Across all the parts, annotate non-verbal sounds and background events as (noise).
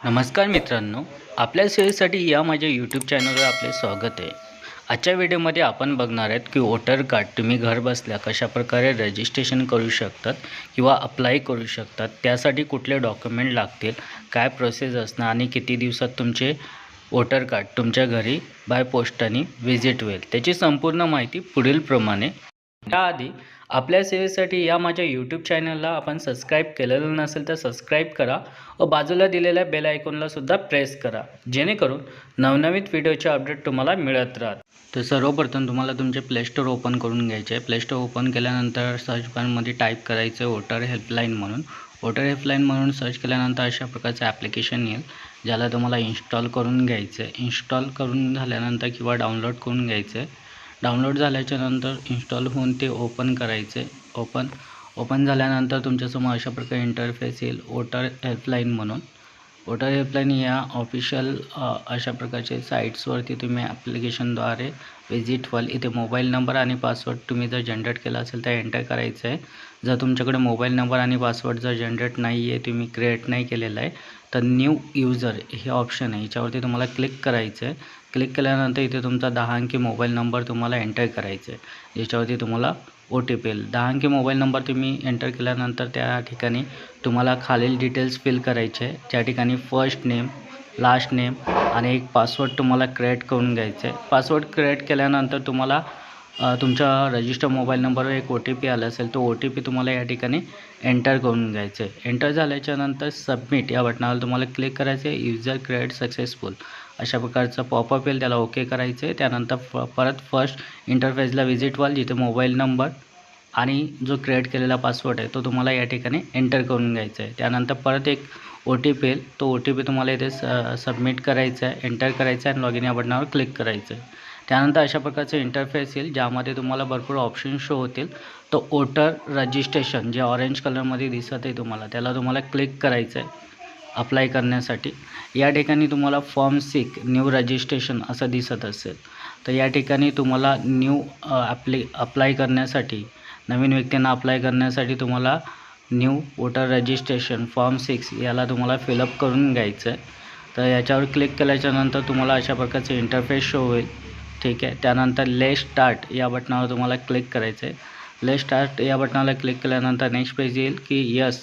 नमस्कार मित्रांनो आपल्या सेवेसाठी या माझ्या यूट्यूब चॅनलवर आपले स्वागत आहे. आजच्या व्हिडिओमध्ये आपण बघणार आहेत की वोटर कार्ड तुम्ही घर बसल्या कशाप्रकारे रजिस्ट्रेशन करू शकतात किंवा अप्लाय करू शकतात त्यासाठी कुठले डॉक्युमेंट लागतील काय प्रोसेस असणार आणि किती दिवसात तुमचे वोटर कार्ड तुमच्या घरी बाय पोस्टाने व्हिजिट होईल. त्याची संपूर्ण माहिती पुढीलप्रमाणे त्याआधी आपल्या सेवेसाठी या माझ्या यूट्यूब चॅनलला आपण सबस्क्राईब केलेलं नसेल तर सबस्क्राईब करा व बाजूला दिलेल्या बेल आयकॉनला सुद्धा प्रेस करा जेणेकरून नवनवीन व्हिडिओचे अपडेट तुम्हाला मिळत राहत तर सर्वप्रथम तुम्हाला तुमचे प्लेस्टोर ओपन करून घ्यायचे आहे. प्लेस्टोर ओपन केल्यानंतर सर्च बारमध्ये टाईप करायचं आहे वोटर हेल्पलाईन म्हणून. वोटर हेल्पलाईन म्हणून सर्च केल्यानंतर अशा प्रकारचं ॲप्लिकेशन येईल ज्याला तुम्हाला इन्स्टॉल करून घ्यायचं आहे. इन्स्टॉल करून झाल्यानंतर किंवा डाउनलोड करून घ्यायचं आहे. डाउनलोड झाल्याच्यानंतर इन्स्टॉल होऊन ते ओपन करायचे. ओपन ओपन झाल्यानंतर तुमच्यासमोर अशा प्रकारे इंटरफेस येईल. वोटर हेल्पलाईन म्हणून. वोटर हेल्पलाईन या ऑफिशियल अशा प्रकारचे साईट्सवरती तुम्ही ॲप्लिकेशनद्वारे व्हिजिट व्हाल. इथे मोबाईल नंबर आणि पासवर्ड तुम्ही जर जनरेट केला असेल तर एंटर करायचं आहे जर तुमच्याकडे मोबाईल नंबर आणि पासवर्ड जर जनरेट नाही आहे तुम्ही क्रिएट नाही केलेला आहे तर न्यू यूजर हे ऑप्शन आहे. याच्यावरती तुम्हाला क्लिक करायचं आहे क्लिक केल्यानंतर इथे तुमचा दहा अंकी मोबाईल नंबर तुम्हाला एंटर करायचा आहे. ज्याच्यावरती तुम्हाला ओ टी पी येईल. दहा अंकी मोबाईल नंबर तुम्ही एंटर केल्यानंतर त्या ठिकाणी तुम्हाला खालील डिटेल्स फिल करायचे आहे. ज्या ठिकाणी फर्स्ट नेम लास्ट नेम आणि एक पासवर्ड तुम्हाला क्रिएट करून घ्यायचं आहे. पासवर्ड क्रिएट केल्यानंतर तुम्हाला तुमच्या रजिस्टर मोबाईल नंबरवर एक ओ टी पी आला असेल तो ओ टी पी तुम्हाला या ठिकाणी एंटर करून घ्यायचं आहे. एंटर झाल्याच्यानंतर सबमिट या बटनावर तुम्हाला क्लिक करायचं आहे युजर क्रिएट सक्सेसफुल अशा प्रकारचं पॉपअप येईल त्याला ओके करायचं आहे. त्यानंतर फ परत फर्स्ट इंटरफेसला व्हिजिट व्हाल जिथे मोबाईल नंबर आणि जो क्रिएट केलेला पासवर्ड आहे तो तुम्हाला या ठिकाणी एंटर करून घ्यायचा आहे. त्यानंतर परत एक ओ टी पी येईल तो ओ टी पी तुम्हाला इथे स सबमिट करायचा आहे एंटर करायचा आहे आणि लॉग इन या बटनावर क्लिक करायचं आहे. त्यानंतर अशा प्रकारचं इंटरफेस येईल ज्यामध्ये तुम्हाला भरपूर ऑप्शन शो होतील. तो वोटर रजिस्ट्रेशन जे ऑरेंज कलरमध्ये दिसत आहे तुम्हाला त्याला तुम्हाला क्लिक करायचं आहे अप्लाय करण्यासाठी. या ठिकाणी तुम्हाला फॉर्म सिक न्यू रजिस्ट्रेशन असं दिसत असेल तर या ठिकाणी तुम्हाला न्यू ॲप्ली अप्लाय करण्यासाठी नवीन व्यक्तींना अप्लाय करण्यासाठी तुम्हाला new voter registration form six याला तुम्हाला फिलअप करून घ्यायचं आहे तर याच्यावर क्लिक केल्याच्यानंतर तुम्हाला अशा प्रकारचे इंटरफेस शो होईल. ठीक आहे. त्यानंतर ले स्टार्ट या बटनावर तुम्हाला क्लिक करायचं आहे. ले स्टार्ट या बटनाला क्लिक केल्यानंतर नेक्स्ट पेज येईल की yes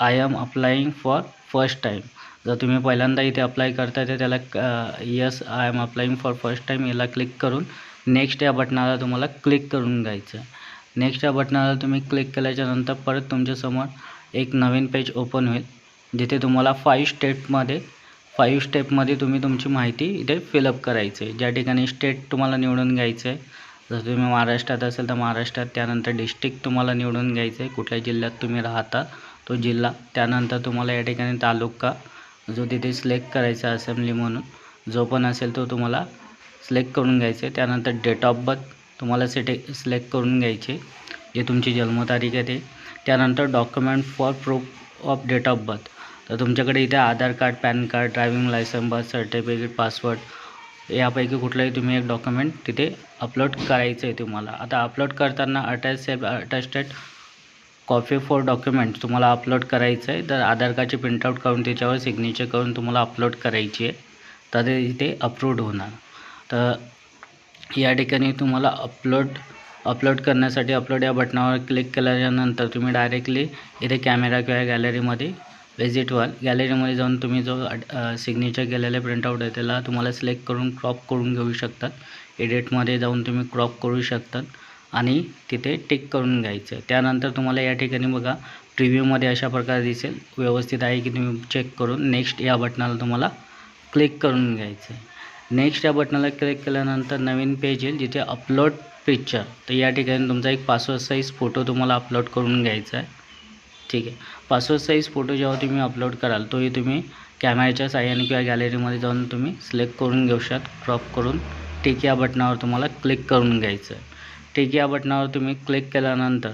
I am applying for first time जर तुम्ही पहिल्यांदा इथे अप्लाय करताय तर त्याला yes I am applying for first time याला क्लिक करून नेक्स्ट या बटनाला तुम्हाला क्लिक करून घ्यायचं आहे. नेक्स्ट या बटनाला तुम्ही क्लिक केल्याच्यानंतर परत तुमच्यासमोर एक नवीन पेज ओपन होईल. जिथे तुम्हाला फाईव्ह स्टेटमध्ये फाईव्ह स्टेपमध्ये तुम्ही तुमची माहिती इथे फिलअप करायची आहे. ज्या ठिकाणी स्टेट तुम्हाला निवडून घ्यायचं आहे जर तुम्ही महाराष्ट्रात असेल तर महाराष्ट्रात त्यानंतर डिस्ट्रिक्ट तुम्हाला निवडून घ्यायचं आहे कुठल्या जिल्ह्यात तुम्ही राहता तो जिल्हा. त्यानंतर तुम्हाला या ठिकाणी तालुका जो तिथे सिलेक्ट करायचा असेंब्ली म्हणून जो पण असेल तो तुम्हाला सिलेक्ट करून घ्यायचं आहे. त्यानंतर डेट ऑफ बर्थ तुम्हाला सिटे सिलेक्ट करून घ्यायचे जे तुमची जन्मतारीख आहे ते. त्यानंतर document for proof of date of birth तर तुमच्याकडे इथे Aadhaar card PAN card driving licence birth certificate password यापैकी कुठलंही तुम्ही एक डॉक्युमेंट तिथे अपलोड करायचं आहे तुम्हाला. आता अपलोड करताना attach self attested copy for document तुम्हाला अपलोड करायचं आहे. तर आधार कार्डची प्रिंटआउट करून त्याच्यावर सिग्नेचर करून तुम्हाला अपलोड करायची आहे. तर ते इथे अप्रूव्ड होणार. तर या ठिकाणी तुम्हाला अपलोड अपलोड करण्यासाठी अपलोड या बटनावर क्लिक केल्यानंतर तुम्ही डायरेक्टली इथे कॅमेरा किंवा गॅलरीमध्ये व्हिजिट व्हाल गॅलरीमध्ये जाऊन तुम्ही जो सिग्नेचर केलेला प्रिंटआउट आहे त्याला तुम्हाला सिलेक्ट करून क्रॉप करून घेऊ शकतात. एडिटमध्ये जाऊन तुम्ही क्रॉप करू शकतात आणि तिथे टिक करून घ्यायचं. आहे त्यानंतर तुम्हाला या ठिकाणी बघा प्रिव्ह्यूमध्ये अशा प्रकारे दिसेल. व्यवस्थित आहे की तुम्ही चेक करून नेक्स्ट या बटनाला तुम्हाला क्लिक करून घ्यायचं. आहे नेक्स्ट या बटनाला क्लिक केल्यानंतर नवीन पेज येईल जिथे अपलोड पिक्चर तर या ठिकाणी तुमचा एक पासवर्ड साईज फोटो तुम्हाला अपलोड करून घ्यायचा आहे. ठीक आहे. पासवर्ड साईज फोटो जेव्हा तुम्ही अपलोड कराल तोही तुम्ही कॅमेऱ्याच्या साह्याने किंवा गॅलरीमध्ये जाऊन तुम्ही सिलेक्ट करून घेऊ शकता क्रॉप करून टिक या बटनावर तुम्हाला क्लिक करून घ्यायचं आहे. टिक या बटनावर तुम्ही क्लिक केल्यानंतर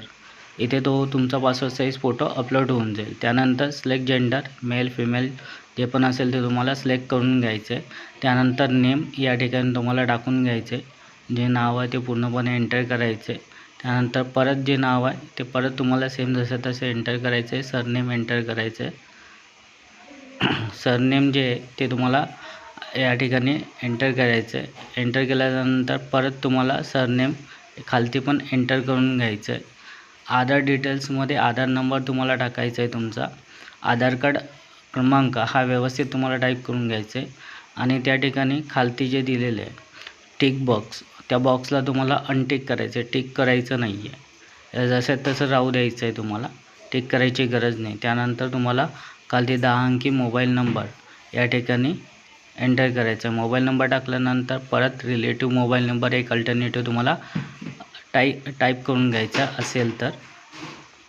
इथे तो तुमचा पासवर्ड साईज फोटो अपलोड होऊन जाईल. त्यानंतर सिलेक्ट जेंडर मेल फिमेल जे पण असेल ते तुम्हाला सिलेक्ट करून घ्यायचं आहे त्यानंतर नेम या ठिकाणी तुम्हाला टाकून घ्यायचे जे नाव आहे ते पूर्णपणे एंटर करायचे त्यानंतर परत जे नाव आहे ते परत तुम्हाला सेम जसं तसं एंटर करायचं आहे सरनेम एंटर करायचं आहे सरनेम जे आहे ते तुम्हाला या ठिकाणी एंटर करायचं आहे एंटर केल्यानंतर परत तुम्हाला सरनेम खालती पण एंटर करून घ्यायचं आहे आधार डिटेल्समध्ये आधार नंबर तुम्हाला टाकायचा आहे तुमचा. आधार कार्ड क्रमांक हा व्यवस्थित तुम्हाला टाईप करून घ्यायचा आहे आणि त्या ठिकाणी खालती जे दिलेले आहे टिक बॉक्स त्या बॉक्सला तुम्हाला अनटिक करायचं आहे टिक करायचं नाही आहे जसं तसं राहू द्यायचं आहे तुम्हाला. टिक करायची गरज नाही. त्यानंतर तुम्हाला खालती दहा अंकी मोबाईल नंबर या ठिकाणी एंटर करायचा आहे मोबाईल नंबर टाकल्यानंतर परत रिलेटिव्ह मोबाईल नंबर एक अल्टरनेटिव्ह तुम्हाला टाई टाईप करून घ्यायचा असेल तर.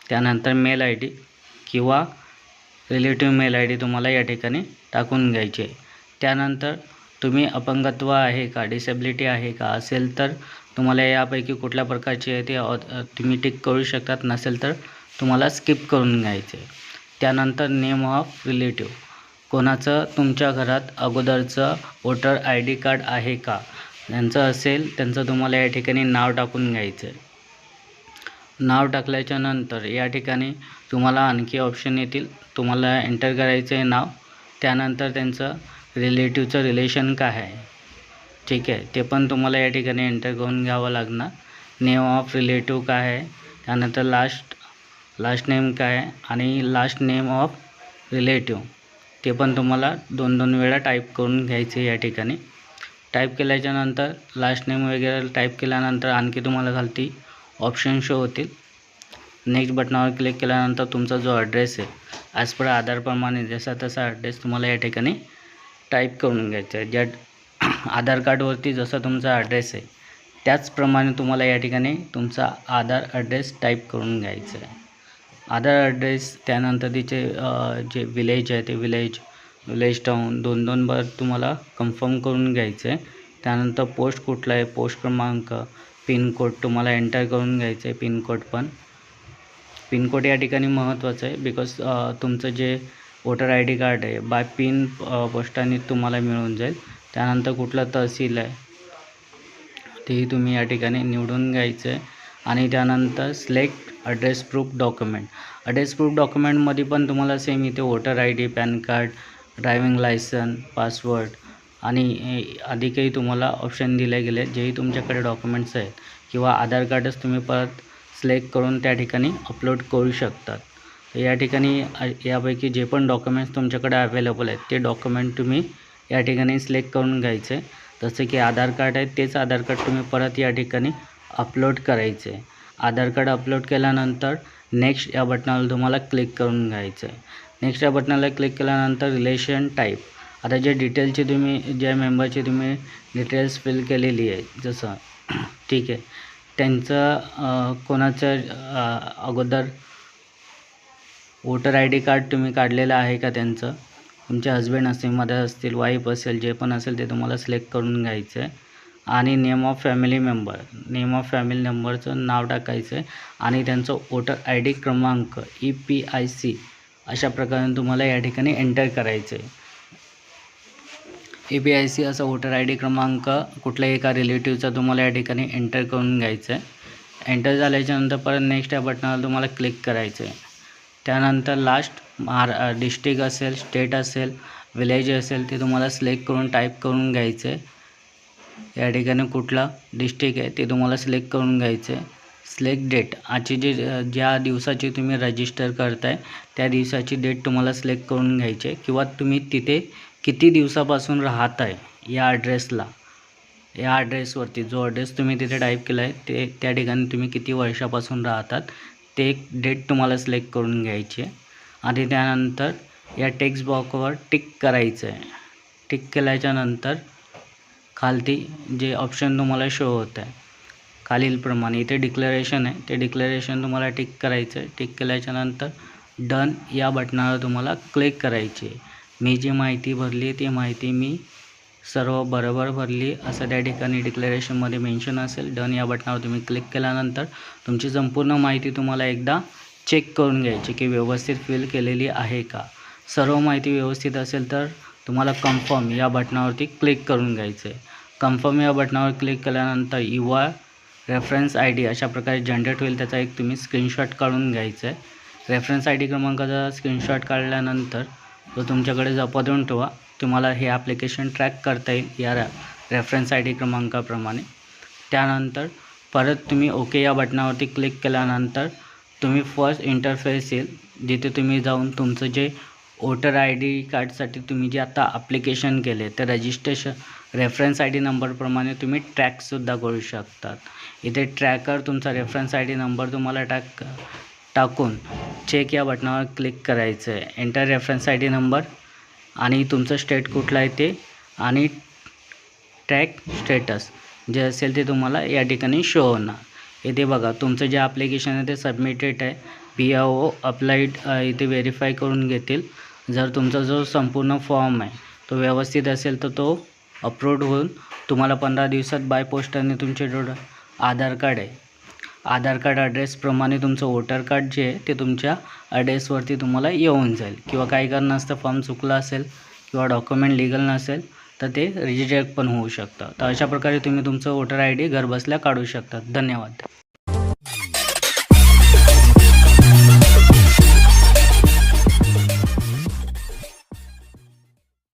त्यानंतर मेल आय डी किंवा रिलेटिव्ह मेल आय डी तुम्हाला या ठिकाणी टाकून घ्यायची. आहे त्यानंतर तुम्ही अपंगत्व आहे का? डिसेबिलिटी आहे का? असेल तर तुम्हाला यापैकी कुठल्या प्रकारची आहे ते तुम्ही टिक करू शकतात. नसेल तर तुम्हाला स्किप करून घ्यायचे. त्यानंतर नेम ऑफ रिलेटिव्ह कोणाचं? तुमच्या घरात अगोदरचं वोटर आय डी कार्ड आहे का? त्यांचं असेल त्यांचं तुम्हाला या ठिकाणी नाव टाकून घ्यायचं. आहे नाव टाकल्याच्या नंतर या ठिकाणी तुम्हाला आणखी ऑप्शन येतील. तुम्हाला एंटर करायचं आहे नाव. त्यानंतर त्यांचं रिलेटिव्हचं रिलेशन काय आहे? ठीक आहे ते पण तुम्हाला या ठिकाणी एंटर करून घ्यावं लागणार. नेम ऑफ रिलेटिव्ह काय आहे? त्यानंतर लास्ट लास्ट नेम काय आहे? आणि लास्ट नेम ऑफ रिलेटिव्ह ते पण तुम्हाला दोन दोन वेळा टाईप करून घ्यायचे या ठिकाणी. टाईप केल्याच्यानंतर लास्ट नेम वगैरे टाईप केल्यानंतर आणखी तुम्हाला खालती ऑप्शन शो होतील. नेक्स्ट बटनावर क्लिक केल्यानंतर तुमचा जो ॲड्रेस आहे ॲज पर आधारप्रमाणे जसा तसा ॲड्रेस तुम्हाला या ठिकाणी टाईप करून घ्यायचं. आहे ज्या (clears throat) आधार कार्डवरती जसा तुमचा ॲड्रेस आहे त्याचप्रमाणे तुम्हाला या ठिकाणी तुमचा आधार ॲड्रेस टाईप करून घ्यायचा आहे. आधार ॲड्रेस त्यानंतर तिचे जे विलेज आहे ते विलेज विलेज टाऊन दोन दोन बार तुम्हाला कन्फर्म करून घ्यायचं आहे. त्यानंतर पोस्ट कुठला आहे पोस्ट क्रमांक पिनकोड तुम्हाला एंटर करून घ्यायचं आहे पिनकोड पण. पिनकोड या ठिकाणी महत्त्वाचं आहे बिकॉज तुमचं जे वोटर आय डी कार्ड आहे. बाय पिन पोस्टाने तुम्हाला मिळून जाईल. त्यानंतर कुठला तहसील आहे तेही तुम्ही या ठिकाणी निवडून घ्यायचं आहे. आणि त्यानंतर select address proof document address proof डॉक्युमेंटमध्ये पण तुम्हाला सेम इथे voter I D PAN card driving licence password आणि आधी काही तुम्हाला ऑप्शन दिले गेले जेही तुमच्याकडे डॉक्युमेंट्स आहेत. किंवा आधार कार्डच तुम्ही परत सिलेक्ट करून त्या ठिकाणी अपलोड करू शकतात. या ठिकाणी यापैकी जे पण डॉक्युमेंट्स तुमच्याकडे अवेलेबल आहेत ते डॉक्युमेंट तुम्ही या ठिकाणी सिलेक्ट करून घ्यायचे. जसं की आधार कार्ड आहे तेच आधार कार्ड तुम्ही परत या ठिकाणी अपलोड करायचे. आधार कार्ड अपलोड केल्यानंतर नेक्स्ट या बटनाला तुम्हाला क्लिक करून घ्यायचं. आहे नेक्स्ट या बटनाला क्लिक केल्यानंतर रिलेशन टाईप आता जे डिटेलचे तुम्ही ज्या मेंबरची तुम्ही डिटेल्स फिल केलेली आहे जसं (clears throat) ठीक आहे. त्यांचं कोणाचं अगोदर वोटर आय डी कार्ड तुम्ही काढलेलं आहे का त्यांचं? तुमचे हस्बंड असतील मदर असतील वाईफ असेल जे पण असेल ते तुम्हाला सिलेक्ट करून घ्यायचं. आहे आणि name of family member name of family मेंबरचं नाव टाकायचं. आहे आणि त्यांचं वोटर आय डी क्रमांक ई पी आय सी अशा प्रकारे तुम्हाला या ठिकाणी एंटर करायचं. आहे ए पी आय सी असा वोटर आय डी क्रमांक कुठल्याही एका रिलेटिव्हचा तुम्हाला या ठिकाणी एंटर करून घ्यायचं. आहे एंटर झाल्याच्यानंतर परत नेक्स्ट या बटनावर तुम्हाला क्लिक करायचं. आहे त्यानंतर लास्ट महारा डिस्ट्रिक्ट असेल स्टेट असेल विलेज असेल ते तुम्हाला सिलेक्ट करून टाईप करून घ्यायचं. आहे या ठिकाणी कुठला डिस्ट्रिक्ट आहे ते तुम्हाला सिलेक्ट करून घ्यायचं. आहे सिलेक्ट डेट आजची जे ज्या दिवसाची तुम्ही रजिस्टर करताय त्या दिवसाची डेट तुम्हाला सिलेक्ट करून घ्यायची. आहे किंवा तुम्ही तिथे किती दिवसापासून राहत आहे या ॲड्रेसला या ॲड्रेसवरती जो ॲड्रेस तुम्ही तिथे टाईप केला आहे ते त्या ठिकाणी तुम्ही किती वर्षापासून राहतात ते एक डेट तुम्हाला सिलेक्ट करून घ्यायची आहे. आणि त्यानंतर या टेक्स्ट बॉक्सवर टिक करायचं आहे. टिक केल्याच्यानंतर खालती जे ऑप्शन तुम्हाला शो होत आहे. खालीलप्रमाणे इथे डिक्लरेशन आहे. ते डिक्लरेशन तुम्हाला टिक करायचं आहे. टिक केल्याच्यानंतर डन या बटनावर तुम्हाला क्लिक करायची आहे. मी जी माहिती भरली ती माहिती मी सर्व बरोबर भरली. असं त्या ठिकाणी डिक्लेरेशनमध्ये मेन्शन असेल. डन या बटनावर तुम्ही क्लिक केल्यानंतर तुमची संपूर्ण माहिती तुम्हाला एकदा चेक करून घ्यायची की व्यवस्थित फिल केलेली आहे का. सर्व माहिती व्यवस्थित असेल तर तुम्हाला कन्फर्म या बटनावरती क्लिक करून घ्यायचं आहे कन्फर्म या बटनावर क्लिक केल्यानंतर युवा रेफरन्स आय डी अशा प्रकारे जनरेट होईल. त्याचा एक तुम्ही स्क्रीनशॉट काढून घ्यायचा आहे रेफरन्स आय डी क्रमांकाचा स्क्रीनशॉट काढल्यानंतर तो तुमच्याकडे जपदून ठेवा. तुम्हाला हे ॲप्लिकेशन ट्रॅक करता येईल या रे रेफरन्स आय डी क्रमांकाप्रमाणे. त्यानंतर परत तुम्ही ओके या बटनावरती क्लिक केल्यानंतर तुम्ही फर्स्ट इंटरफेस येईल. जिथे तुम्ही जाऊन तुमचं जे वोटर आय डी कार्डसाठी तुम्ही जे आता ॲप्लिकेशन केले ते रजिस्ट्रेशन रेफरन्स आय डी नंबरप्रमाणे तुम्ही ट्रॅकसुद्धा करू शकतात. इथे ट्रॅकर तुमचा रेफरन्स आय डी नंबर तुम्हाला टाक टाकून चेक या बटनावर क्लिक करायचं आहे enter reference I D number आणि तुमचं स्टेट कुठलं आहे ते आणि ट्रॅक स्टेटस जे असेल ते तुम्हाला या ठिकाणी शो होणार. इथे बघा तुमचं जे ॲप्लिकेशन आहे ते सबमिटेड आहे. पी आय ओ अप्लाईड इथे व्हेरीफाय करून घेतील. जर तुमचा जो संपूर्ण फॉर्म आहे तो व्यवस्थित असेल तर तो अपलोड होऊन तुम्हाला पंधरा दिवसात बाय पोस्टाने तुमचे जो आधार कार्ड आहे आधार कार्ड ॲड्रेसप्रमाणे तुमचं वोटर कार्ड जे आहे ते तुमच्या ॲड्रेसवरती तुम्हाला येऊन जाईल. किंवा काही कारणास्तव फॉर्म चुकला असेल किंवा डॉक्युमेंट लिगल नसेल तर ते रिजेक्ट पण होऊ शकतं. तर अशा प्रकारे तुम्ही तुमचं वोटर आय डी घरबसल्या काढू शकतात धन्यवाद.